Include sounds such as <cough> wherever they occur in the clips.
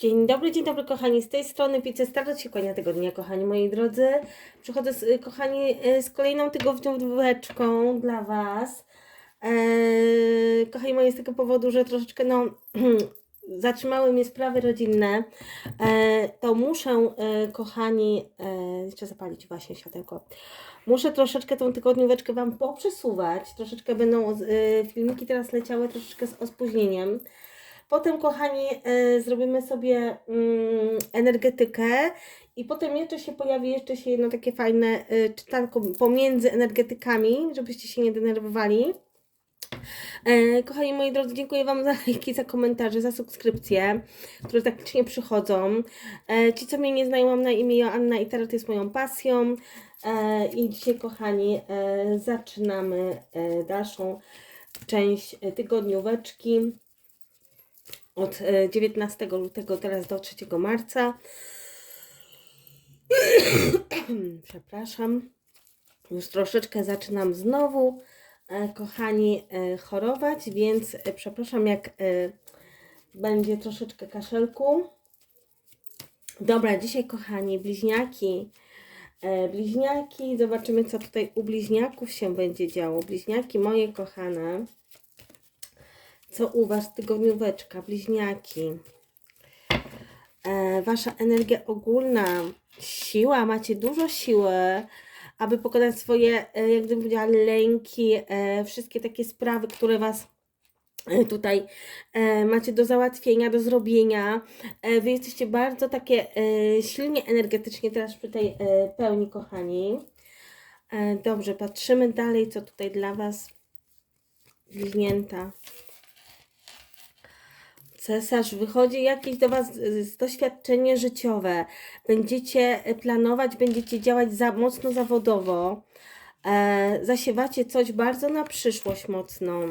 Dzień dobry, dzień dobry kochani, z tej strony Picie Start się kłania tego dnia, kochani moi drodzy. Przychodzę, z, kochani, y, z kolejną tygodnióweczką dla Was. Eee, kochani moi, z tego powodu, że troszeczkę no, <clears throat> zatrzymały mnie sprawy rodzinne, eee, to muszę, e, kochani, e, jeszcze zapalić właśnie światełko. Muszę troszeczkę tą tygodnióweczkę Wam poprzesuwać. Troszeczkę będą e, filmiki teraz leciały troszeczkę z opóźnieniem. Potem, kochani, e, zrobimy sobie mm, energetykę i potem jeszcze się pojawi jeszcze się jedno takie fajne e, czytanko pomiędzy energetykami, żebyście się nie denerwowali. E, kochani moi drodzy, dziękuję Wam za lajki, za komentarze, za subskrypcje, które tak licznie przychodzą. E, ci, co mnie nie znają, mam na imię Joanna i tarot jest moją pasją. E, I dzisiaj, kochani, zaczynamy dalszą część tygodnióweczki od e, 19 lutego teraz do 3 marca. <clears throat> Przepraszam. Już troszeczkę zaczynam znowu, e, kochani, e, chorować, więc e, przepraszam, jak e, będzie troszeczkę kaszelku. Dobra, dzisiaj, kochani, bliźniaki. E, bliźniaki, zobaczymy, co tutaj u bliźniaków się będzie działo. Bliźniaki moje kochane. Co u Was tygodnióweczka, bliźniaki? E, wasza energia ogólna, siła, macie dużo siły, aby pokonać swoje, e, jak gdybym powiedziała, lęki, e, wszystkie takie sprawy, które Was e, tutaj e, macie do załatwienia, do zrobienia. E, wy jesteście bardzo takie e, silnie energetycznie teraz przy tej e, pełni, kochani. E, dobrze, patrzymy dalej, co tutaj dla Was bliźnięta. Cesarz, wychodzi jakieś do Was y, doświadczenie życiowe. Będziecie y, planować, będziecie działać za mocno zawodowo. E, zasiewacie coś bardzo na przyszłość mocną.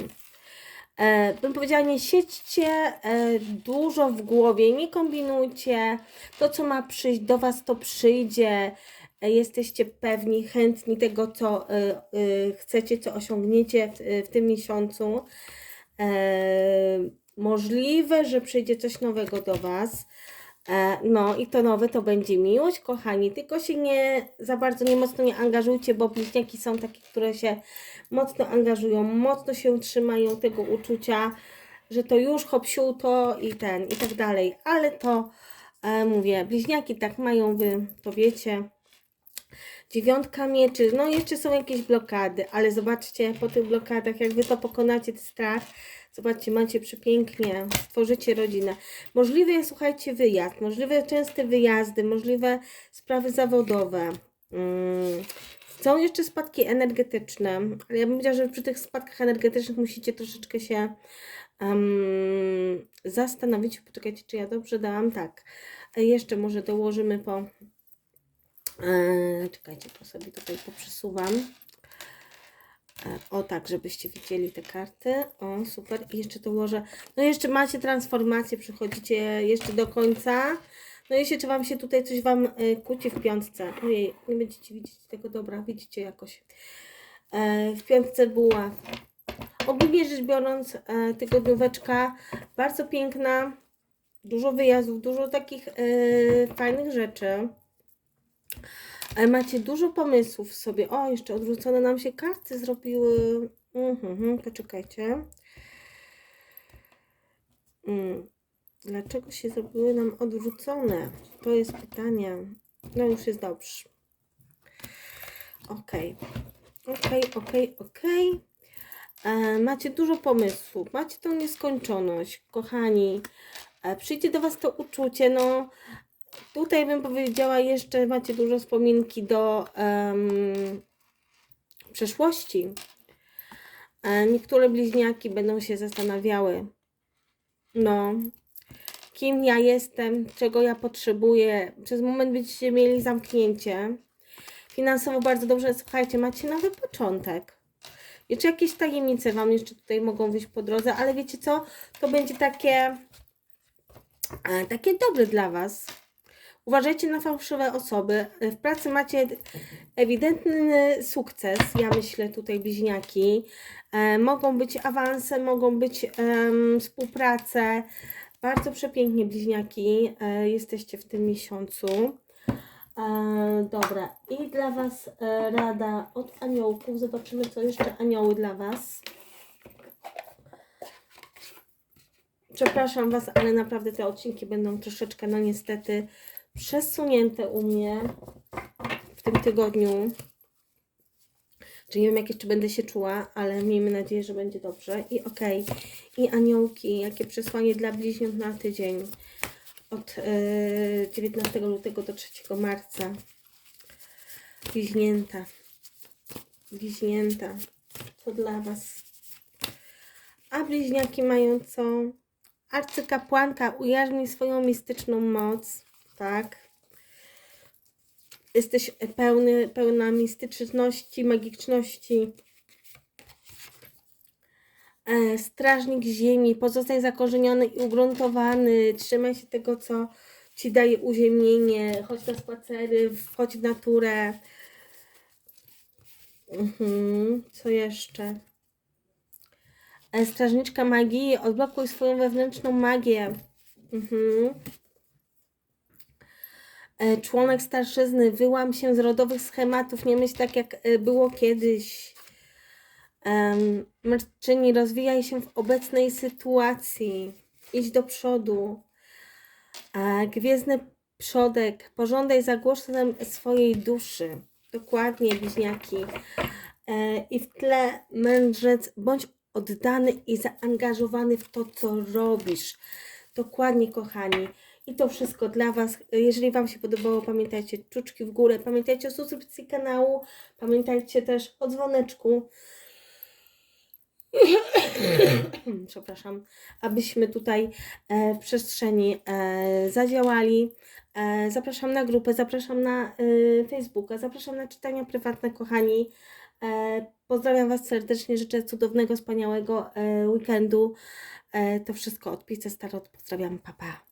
E, bym powiedziała, nie siedźcie e, dużo w głowie, nie kombinujcie. To, co ma przyjść do Was, to przyjdzie. E, jesteście pewni, chętni tego, co e, e, chcecie, co osiągniecie w, w tym miesiącu. E, możliwe, że przyjdzie coś nowego do Was. E, No i to nowe to będzie miłość, kochani. Tylko się nie za bardzo, nie mocno nie angażujcie, bo bliźniaki są takie, które się mocno angażują, mocno się trzymają tego uczucia, że to już hopsiu to i ten i tak dalej. Ale to e, mówię, bliźniaki tak mają, wy to wiecie. Dziewiątka mieczy, no jeszcze są jakieś blokady, ale zobaczcie po tych blokadach, jak wy to pokonacie, ten strach, zobaczcie, macie przepięknie, stworzycie rodzinę. Możliwe jest, słuchajcie, wyjazd, możliwe częste wyjazdy, możliwe sprawy zawodowe. Mm. Są jeszcze spadki energetyczne, ale ja bym powiedziała, że przy tych spadkach energetycznych musicie troszeczkę się em, zastanowić. Poczekajcie, czy ja dobrze dałam? Tak. E, Jeszcze może dołożymy po E, czekajcie, to sobie tutaj poprzesuwam. O tak, żebyście widzieli te karty. O, super. I jeszcze dołożę. No jeszcze macie transformację, przychodzicie jeszcze do końca. No jeszcze czy Wam się tutaj coś Wam e, kłóci w piątce. Ojej, nie będziecie widzieć tego, dobra, widzicie jakoś. E, w piątce była. Ogólnie rzecz biorąc, e, tygodnióweczka bardzo piękna. Dużo wyjazdów, dużo takich fajnych rzeczy. Macie dużo pomysłów sobie. O, jeszcze odwrócone nam się karty zrobiły. Mhm, mhm, poczekajcie. Mm. Dlaczego się zrobiły nam odwrócone? To jest pytanie. No już jest dobrze. Okej. Okej, okej, okej. E, Macie dużo pomysłów. Macie tą nieskończoność, kochani. E, Przyjdzie do Was to uczucie, no Tutaj bym powiedziała, jeszcze macie dużo wspominki do em, przeszłości. E, niektóre bliźniaki będą się zastanawiały, no, kim ja jestem, czego ja potrzebuję. Przez moment będziecie mieli zamknięcie. Finansowo bardzo dobrze, słuchajcie, macie nowy początek. Jeszcze jakieś tajemnice Wam jeszcze tutaj mogą wyjść po drodze, ale wiecie co? To będzie takie, e, takie dobre dla Was. Uważajcie na fałszywe osoby. W pracy macie ewidentny sukces, ja myślę tutaj bliźniaki. E, mogą być awanse, mogą być em, współprace. bardzo przepięknie, bliźniaki, e, jesteście w tym miesiącu. E, dobra, i dla Was e, rada od aniołków. Zobaczymy, co jeszcze anioły dla Was. Przepraszam Was, ale naprawdę te odcinki będą troszeczkę, no niestety, przesunięte u mnie w tym tygodniu. Czy nie wiem, jak jeszcze będę się czuła, ale miejmy nadzieję, że będzie dobrze. I okej. I aniołki, jakie przesłanie dla bliźniąt na tydzień. Od e, 19 lutego do 3 marca. Bliźnięta. Bliźnięta. To dla Was. A bliźniaki mają co? Arcykapłanka ujarzmi swoją mistyczną moc. Tak. Jesteś pełny, pełna mistyczności, magiczności. E, strażnik ziemi, pozostań zakorzeniony i ugruntowany. Trzymaj się tego, co ci daje uziemienie. Chodź na spacery, wchodź w naturę. Mhm. Co jeszcze? E, strażniczka magii, odblokuj swoją wewnętrzną magię. Mhm. E, Członek starszyzny, wyłam się z rodowych schematów, nie myśl tak jak e, było kiedyś. Marczyni, rozwijaj się w obecnej sytuacji. Idź do przodu. E, Gwiezdny przodek, pożądaj za głosem swojej duszy. Dokładnie, bliźniaki. I w tle mędrzec, bądź oddany i zaangażowany w to, co robisz. Dokładnie, kochani. I to wszystko dla Was. Jeżeli Wam się podobało, pamiętajcie czuczki w górę, pamiętajcie o subskrypcji kanału, pamiętajcie też o dzwoneczku. <coughs> Przepraszam, abyśmy tutaj e, w przestrzeni e, zadziałali. E, zapraszam na grupę, zapraszam na Facebooka, zapraszam na czytania prywatne, kochani. Pozdrawiam Was serdecznie, życzę cudownego, wspaniałego weekendu. To wszystko od Pice Starot. Pozdrawiam, papa. Pa.